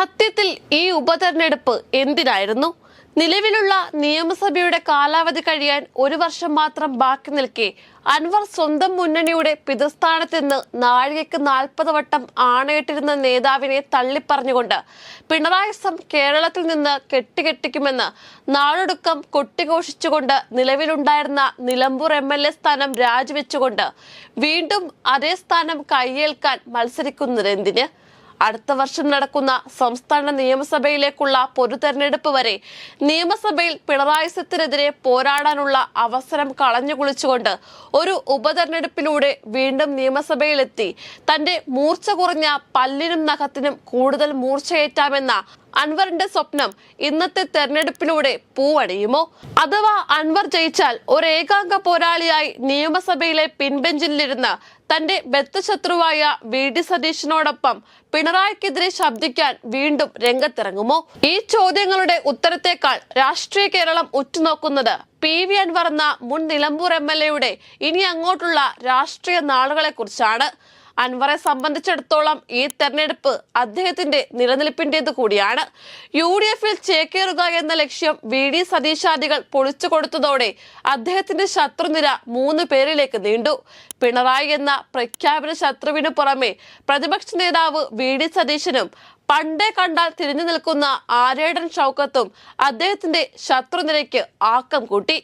സത്യത്തിൽ ഈ ഉപതെരഞ്ഞെടുപ്പ് എന്തിനായിരുന്നു? നിലവിലുള്ള നിയമസഭയുടെ കാലാവധി കഴിയാൻ ഒരു വർഷം മാത്രം ബാക്കി നിൽക്കെ അൻവർ സ്വന്തം മുന്നണിയുടെ പിതൃസ്ഥാനത്ത് നിന്ന് നാഴികയ്ക്ക് നാൽപ്പത് വട്ടം ആണയിട്ടിരുന്ന നേതാവിനെ തള്ളിപ്പറഞ്ഞുകൊണ്ട് പിണറായി സം കേരളത്തിൽ നിന്ന് കെട്ടിക്കെട്ടിക്കുമെന്ന് നാടൊടുക്കം കൊട്ടിഘോഷിച്ചുകൊണ്ട് നിലവിലുണ്ടായിരുന്ന നിലമ്പൂർ എം എൽ എ സ്ഥാനം രാജിവെച്ചുകൊണ്ട് വീണ്ടും അതേ സ്ഥാനം കൈയേൽക്കാൻ മത്സരിക്കുന്നതെന്തിന്? അടുത്ത വർഷം നടക്കുന്ന സംസ്ഥാന നിയമസഭയിലേക്കുള്ള പൊതു തെരഞ്ഞെടുപ്പ് വരെ നിയമസഭയിൽ പിണറായി സത്തിനെതിരെ പോരാടാനുള്ള അവസരം കളഞ്ഞുകുളിച്ചുകൊണ്ട് ഒരു ഉപതെരഞ്ഞെടുപ്പിലൂടെ വീണ്ടും നിയമസഭയിലെത്തി. തന്റെ മൂർച്ച കുറഞ്ഞ പല്ലിനും നഖത്തിനും കൂടുതൽ മൂർച്ചയേറ്റാമെന്ന അൻവറിന്റെ സ്വപ്നം ഇന്നത്തെ തെരഞ്ഞെടുപ്പിലൂടെ പൂവണിയുമോ? അഥവാ അൻവർ ജയിച്ചാൽ ഒരു ഏകാംഗ പോരാളിയായി നിയമസഭയിലെ പിൻബെഞ്ചിലിരുന്ന് തന്റെ ബദ്ധശത്രുവായ വി. ഡി. സതീശനോടൊപ്പം പിണറായിക്കെതിരെ ശബ്ദിക്കാൻ വീണ്ടും രംഗത്തിറങ്ങുമോ? ഈ ചോദ്യങ്ങളുടെ ഉത്തരത്തേക്കാൾ രാഷ്ട്രീയ കേരളം ഉറ്റുനോക്കുന്നത് പി. വി. അൻവർ എന്ന മുൻ നിലമ്പൂർ എം. എൽ. എയുടെ ഇനി അങ്ങോട്ടുള്ള രാഷ്ട്രീയ നാളുകളെ കുറിച്ചാണ് അൻവറെ സംബന്ധിച്ചിടത്തോളം ഈ തെരഞ്ഞെടുപ്പ് അദ്ദേഹത്തിന്റെ നിലനിൽപ്പിന്റേത് കൂടിയാണ്. യു ഡി എഫിൽ ചേക്കേറുക എന്ന ലക്ഷ്യം വി ഡി സതീശാദികൾ പൊളിച്ചു കൊടുത്തതോടെ അദ്ദേഹത്തിന്റെ ശത്രുനിര മൂന്ന് പേരിലേക്ക് നീണ്ടു. പിണറായി എന്ന പ്രഖ്യാപന ശത്രുവിനു പുറമെ പ്രതിപക്ഷ നേതാവ് വി ഡി സതീശനും പണ്ടേ കണ്ടാൽ തിരിഞ്ഞു നിൽക്കുന്ന ആരേടൻ ഷൗക്കത്തും അദ്ദേഹത്തിന്റെ ശത്രുനിരയ്ക്ക് ആക്കം കൂട്ടി.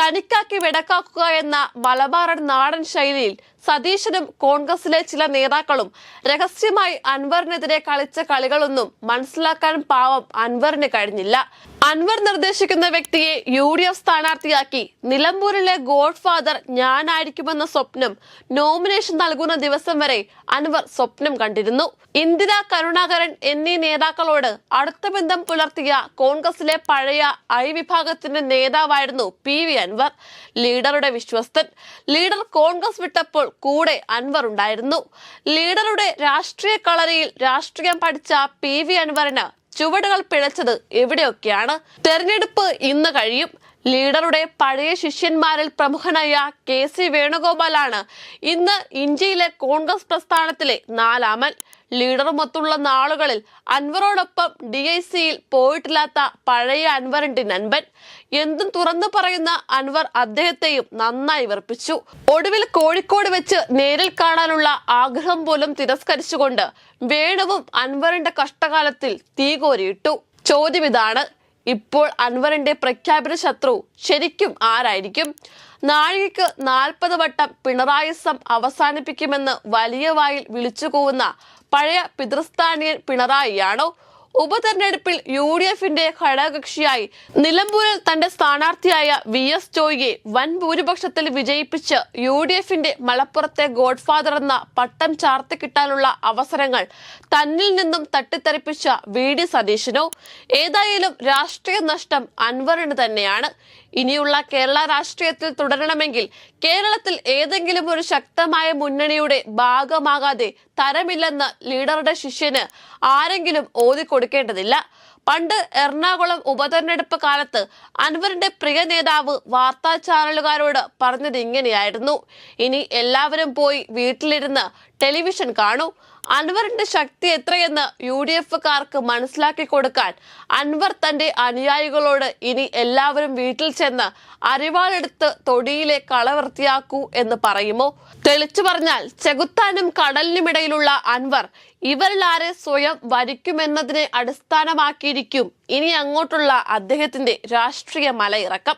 തനിക്കാക്കി വെടക്കാക്കുക എന്ന മലബാറൻ നാടൻ ശൈലിയിൽ സതീശനും കോൺഗ്രസിലെ ചില നേതാക്കളും രഹസ്യമായി അൻവറിനെതിരെ കളിച്ച കളികളൊന്നും മനസ്സിലാക്കാൻ പാവം അൻവറിന് കഴിഞ്ഞില്ല. അൻവർ നിർദ്ദേശിക്കുന്ന വ്യക്തിയെ യു ഡി എഫ് സ്ഥാനാർത്ഥിയാക്കി. നിലമ്പൂരിലെ ഗോഡ് ഫാദർ ഞാനായിരിക്കുമെന്ന സ്വപ്നം നോമിനേഷൻ നൽകുന്ന ദിവസം വരെ അൻവർ സ്വപ്നം കണ്ടിരുന്നു. ഇന്ദിര കരുണാകരൻ എന്നീ നേതാക്കളോട് അടുത്ത ബന്ധം പുലർത്തിയ കോൺഗ്രസിലെ പഴയ ഐ വിഭാഗത്തിന്റെ നേതാവായിരുന്നു പി വി അൻവർ. ലീഡറുടെ വിശ്വസ്തൻ. ലീഡർ കോൺഗ്രസ് വിട്ടപ്പോൾ കൂടെ അൻവർ ഉണ്ടായിരുന്നു. ലീഡറുടെ രാഷ്ട്രീയ കളരിയിൽ രാഷ്ട്രീയം പഠിച്ച പി വി അൻവറിന് ചുവടുകൾ പിഴച്ചത് എവിടെയൊക്കെയാണ്? തെരഞ്ഞെടുപ്പ് ഇന്ന് കഴിയും. ലീഡറുടെ പഴയ ശിഷ്യന്മാരിൽ പ്രമുഖനായ കെ സി വേണുഗോപാലാണ്. ഇന്ന് ഇന്ത്യയിലെ കോൺഗ്രസ് പ്രസ്ഥാനത്തിലെ നാലാമൻ. ലീഡറുമൊത്തുള്ള നാളുകളിൽ അൻവറോടൊപ്പം ഡി ഐ സിയിൽ പോയിട്ടില്ലാത്ത പഴയ അൻവറിന്റെ നൻപൻ. എന്തും തുറന്നു പറയുന്ന അൻവർ അദ്ദേഹത്തെയും നന്നായി വെറുപ്പിച്ചു. ഒടുവിൽ കോഴിക്കോട് വെച്ച് നേരിൽ കാണാനുള്ള ആഗ്രഹം പോലും തിരസ്കരിച്ചുകൊണ്ട് വേണുവും അൻവറിന്റെ കഷ്ടകാലത്തിൽ തീകോരിയിട്ടു ചോദ്യം ഇതാണ് ഇപ്പോൾ അൻവറിന്റെ പ്രഖ്യാപിത ശത്രു ശരിക്കും ആരായിരിക്കും? നാഴികയ്ക്ക് നാൽപ്പത് വട്ടം പിണറായി സം അവസാനിപ്പിക്കുമെന്ന് വലിയ വായിൽ വിളിച്ചു പഴയ പിതൃസ്ഥാനീയൻ പിണറായിയാണോ ഉപതെരഞ്ഞെടുപ്പിൽ യു ഡി എഫിന്റെ ഘടകകക്ഷിയായി നിലമ്പൂരിൽ തന്റെ സ്ഥാനാർത്ഥിയായ വി എസ് ജോയിയെ വൻ ഭൂരിപക്ഷത്തിൽ വിജയിപ്പിച്ച് യു ഡി എഫിന്റെ മലപ്പുറത്തെ ഗോഡ്ഫാദർ എന്ന പട്ടം ചാർത്തിക്കിട്ടാനുള്ള അവസരങ്ങൾ തന്നിൽ നിന്നും തട്ടിത്തെറിപ്പിച്ച വി ഡി സതീശനോ ഏതായാലും രാഷ്ട്രീയ നഷ്ടം അൻവറിന് തന്നെയാണ്. ഇനിയുള്ള കേരള രാഷ്ട്രീയത്തിൽ തുടരണമെങ്കിൽ കേരളത്തിൽ ഏതെങ്കിലും ഒരു ശക്തമായ മുന്നണിയുടെ ഭാഗമാകാതെ തരമില്ലെന്ന് ലീഡറുടെ ശിഷ്യന് ആരെങ്കിലും ഓതിക്കൊടുക്കേണ്ടതില്ല പണ്ട് എറണാകുളം ഉപതെരഞ്ഞെടുപ്പ് കാലത്ത് അൻവറിന്റെ പ്രിയ നേതാവ് വാർത്താ ചാനലുകാരോട് പറഞ്ഞത് ഇങ്ങനെയായിരുന്നു. ഇനി എല്ലാവരും പോയി വീട്ടിലിരുന്ന് ടെലിവിഷൻ കാണൂ. അൻവറിന്റെ ശക്തി എത്രയെന്ന് യു ഡി എഫുകാർക്ക് മനസ്സിലാക്കി കൊടുക്കാൻ അൻവർ തന്റെ അനുയായികളോട് ഇനി എല്ലാവരും വീട്ടിൽ ചെന്ന് അരിവാളെടുത്ത് തൊടിയിലെ കള വൃത്തിയാക്കൂ എന്ന് പറയുമോ? തെളിച്ചു പറഞ്ഞാൽ ചെകുത്താനും കടലിനുമിടയിലുള്ള അൻവർ ഇവരിൽ ആരെ സ്വയം വരിക്കുമെന്നതിനെ അടിസ്ഥാനമാക്കിയിരിക്കും ഇനി അങ്ങോട്ടുള്ള അദ്ദേഹത്തിന്റെ രാഷ്ട്രീയ മലയിറക്കം.